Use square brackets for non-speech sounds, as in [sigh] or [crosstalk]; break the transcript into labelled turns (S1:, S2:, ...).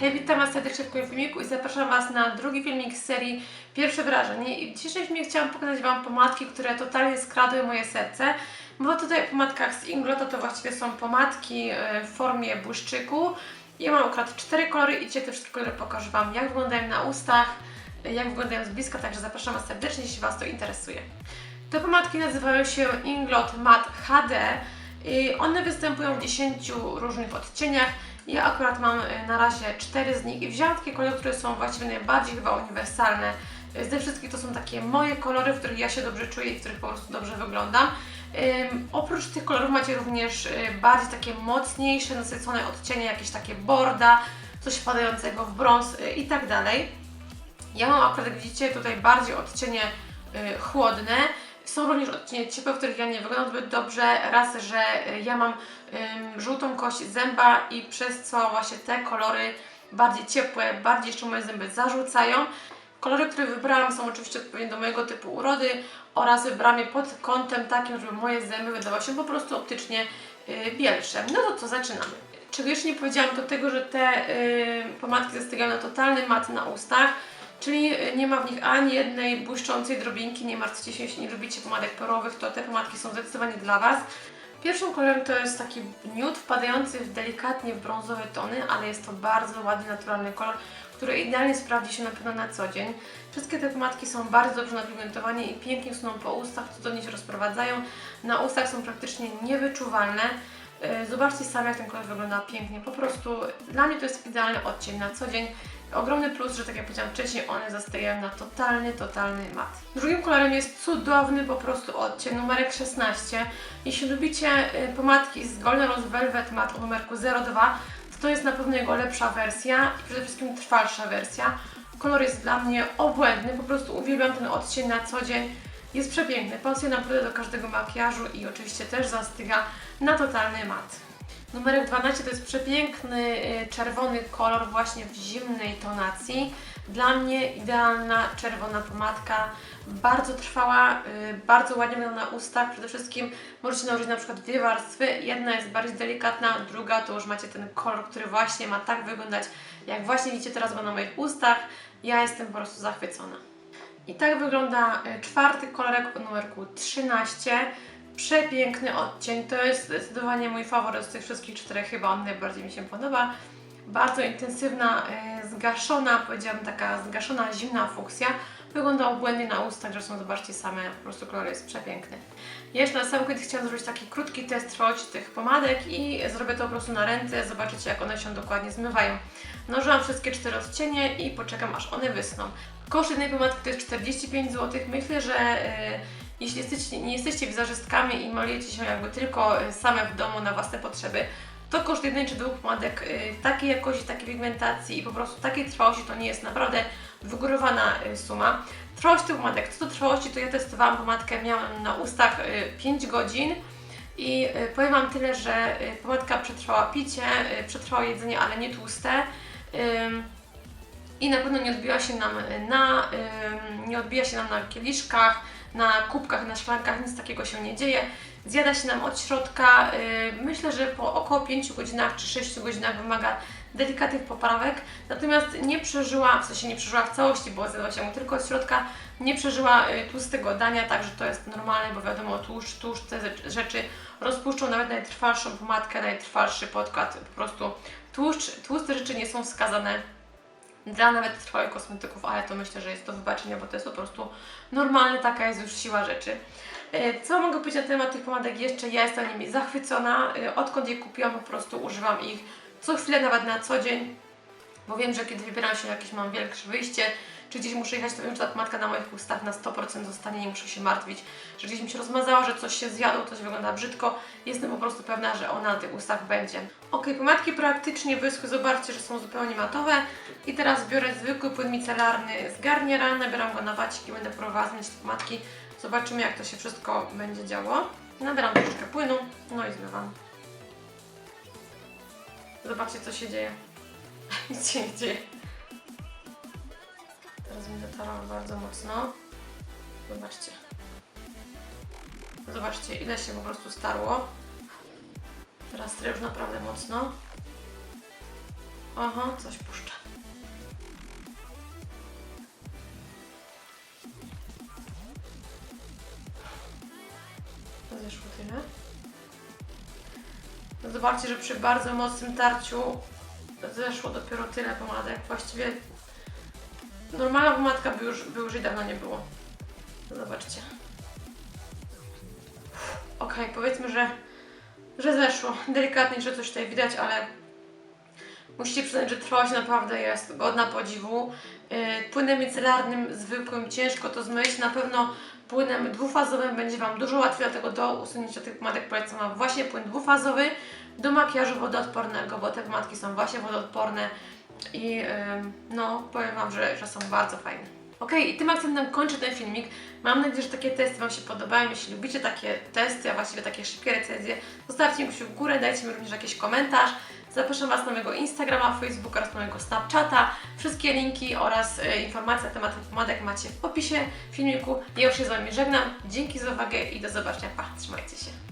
S1: Hej, witam Was serdecznie w kolejnym filmiku i zapraszam Was na drugi filmik z serii Pierwsze wrażenie. I w dzisiejszym filmie chciałam pokazać Wam pomadki, które totalnie skradły moje serce. Mowa tutaj o pomadkach z Inglota, to właściwie są pomadki e, w formie błyszczyku. Ja mam akurat cztery kolory i dzisiaj te wszystkie kolory pokażę Wam, jak wyglądają na ustach, e, jak wyglądają z bliska, także zapraszam Was serdecznie, jeśli Was to interesuje. Te pomadki nazywają się Inglot Matte HD i one występują w 10 różnych odcieniach. Ja akurat mam e, na razie cztery z nich i wziąłam takie kolory, które są właściwie najbardziej chyba uniwersalne. E, Ze wszystkich to są takie moje kolory, w których ja się dobrze czuję i w których po prostu dobrze wyglądam. Oprócz tych kolorów macie również y, bardziej takie mocniejsze, nasycone odcienie, jakieś takie borda, coś wpadającego w brąz y, i tak dalej. Ja mam akurat, jak widzicie, tutaj bardziej odcienie y, chłodne. Są również odcienie ciepłe, w których ja nie wyglądam zbyt dobrze. Raz, że y, ja mam żółtą kość zęba i przez co właśnie te kolory bardziej ciepłe, bardziej jeszcze moje zęby zarzucają. Kolory, które wybrałam są oczywiście odpowiednie do mojego typu urody oraz wybrałam je pod kątem takim, żeby moje zęby wydawały się po prostu optycznie y, bielsze. No to co, zaczynamy. Czego jeszcze nie powiedziałam, to tego, że te y, pomadki zastygają na totalny mat na ustach, czyli y, nie ma w nich ani jednej błyszczącej drobinki. Nie martwcie się, jeśli nie lubicie pomadek porowych, to te pomadki są zdecydowanie dla Was. Pierwszym kolorem to jest taki nude wpadający w delikatnie brązowe tony, ale jest to bardzo ładny, naturalny kolor, który idealnie sprawdzi się na pewno na co dzień. Wszystkie te pomadki są bardzo dobrze napigmentowane i pięknie suną po ustach, cudownie się rozprowadzają. Na ustach są praktycznie niewyczuwalne. Yy, Zobaczcie sami, jak ten kolor wygląda pięknie. Po prostu dla mnie to jest idealny odcień na co dzień. Ogromny plus, że tak jak powiedziałam wcześniej, one zastają na totalny, totalny mat. Drugim kolorem jest cudowny po prostu odcień, numerek 16. Jeśli lubicie y, pomadki z Golden Rose Velvet Matte o numerku 02, to to jest na pewno jego lepsza wersja i przede wszystkim trwalsza wersja. Kolor jest dla mnie obłędny, po prostu uwielbiam ten odcień na co dzień. Jest przepiękny, pasuje naprawdę do każdego makijażu i oczywiście też zastyga na totalny mat. Numerek 12 to jest przepiękny y, czerwony kolor właśnie w zimnej tonacji. Dla mnie idealna czerwona pomadka, bardzo trwała, y, bardzo ładnie wygląda na ustach. Przede wszystkim możecie nałożyć na przykład dwie warstwy. Jedna jest bardziej delikatna, druga to już macie ten kolor, który właśnie ma tak wyglądać, jak właśnie widzicie teraz go na moich ustach. Ja jestem po prostu zachwycona. I tak wygląda y, czwarty kolorek o numerku 13. Przepiękny odcień. To jest zdecydowanie mój faworyt z tych wszystkich czterech. Chyba on najbardziej mi się podoba. Bardzo intensywna, y, zgaszona, powiedziałabym taka zgaszona, zimna fuksja. Wygląda obłędnie na ustach, zresztą zobaczcie same, po prostu kolor jest przepiękny. Jeszcze na sam koniec chciałam zrobić taki krótki test trwałości tych pomadek i zrobię to po prostu na ręce, zobaczycie jak one się dokładnie zmywają. Nałożyłam wszystkie cztery odcienie i poczekam aż one wysną. Koszt jednej pomadki to jest 45 zł. Myślę, że y, jeśli jesteście, nie jesteście wizerzystkami i malujecie się jakby tylko y, same w domu na własne potrzeby, to koszt jednej czy dwóch pomadek y, takiej jakości, takiej pigmentacji i po prostu takiej trwałości to nie jest naprawdę wygórowana y, suma. Trwałość tych pomadek, co do trwałości, to ja testowałam pomadkę, miałam na ustach y, 5 godzin i powiem Wam tyle, że pomadka przetrwała picie, przetrwała jedzenie, ale nie tłuste. I na pewno nie odbija się nam na, nie odbija się nam na kieliszkach, na kubkach, na szklankach, nic takiego się nie dzieje. Zjada się nam od środka. Yy, myślę, że po około 5 godzinach czy 6 godzinach wymaga delikatnych poprawek. Natomiast nie przeżyła, w sensie nie przeżyła w całości, bo zjadła się mu tylko od środka, nie przeżyła y, tłustego dania, także to jest normalne, bo wiadomo, tłuszcz, tłuszcz, te rzecz- rzeczy rozpuszczą nawet najtrwalszą pomadkę, najtrwalszy podkład. Po prostu tłuszcz, tłuste rzeczy nie są wskazane dla nawet trwałych kosmetyków, ale to myślę, że jest do wybaczenia, bo to jest po prostu normalne, taka jest już siła rzeczy. E, Co mogę powiedzieć na temat tych pomadek jeszcze? Ja jestem nimi zachwycona. E, Odkąd je kupiłam, po prostu używam ich co chwilę, nawet na co dzień, bo wiem, że kiedy wybieram się jakieś, mam większe wyjście, czy gdzieś muszę jechać, to wiem, że ta pomadka na moich ustach na 100% zostanie, nie muszę się martwić, że gdzieś mi się rozmazała, że coś się zjadło, coś wygląda brzydko. Jestem po prostu pewna, że ona na tych ustach będzie. Ok, pomadki praktycznie wyschły, zobaczcie, że są zupełnie matowe. I teraz biorę zwykły płyn micelarny z garniera, nabieram go na wacik i będę próbowała zmienić te pomadki. Zobaczymy, jak to się wszystko będzie działo. Nabieram troszeczkę płynu, no i zmywam. Zobaczcie, co się dzieje. [laughs] Nic się nie dzieje. Będę tarała bardzo mocno. Zobaczcie. Zobaczcie, ile się po prostu starło. Teraz już naprawdę mocno. Aha, coś puszcza. Zeszło tyle. No zobaczcie, że przy bardzo mocnym tarciu zeszło dopiero tyle pomadek. Właściwie normalna pomadka by już, by już jej dawno nie było. Zobaczcie. Okej, powiedzmy, że, że zeszło. Delikatnie, że coś tutaj widać, ale musicie przyznać, że trwałość naprawdę jest godna podziwu. Yy, Płynem micelarnym zwykłym ciężko to zmyć. Na pewno płynem dwufazowym będzie Wam dużo łatwiej, dlatego do usunięcia tych pomadek polecam Wam właśnie płyn dwufazowy do makijażu wodoodpornego, bo te pomadki są właśnie wodoodporne i yy, no powiem Wam, że, że są bardzo fajne. Ok, i tym akcentem kończę ten filmik. Mam nadzieję, że takie testy Wam się podobają. Jeśli lubicie takie testy, a właściwie takie szybkie recenzje, zostawcie mi w górę, dajcie mi również jakiś komentarz. Zapraszam Was na mojego Instagrama, Facebooka oraz mojego Snapchata. Wszystkie linki oraz e, informacje na temat pomadek macie w opisie filmiku. Ja już się z Wami żegnam. Dzięki za uwagę i do zobaczenia. Pa, trzymajcie się.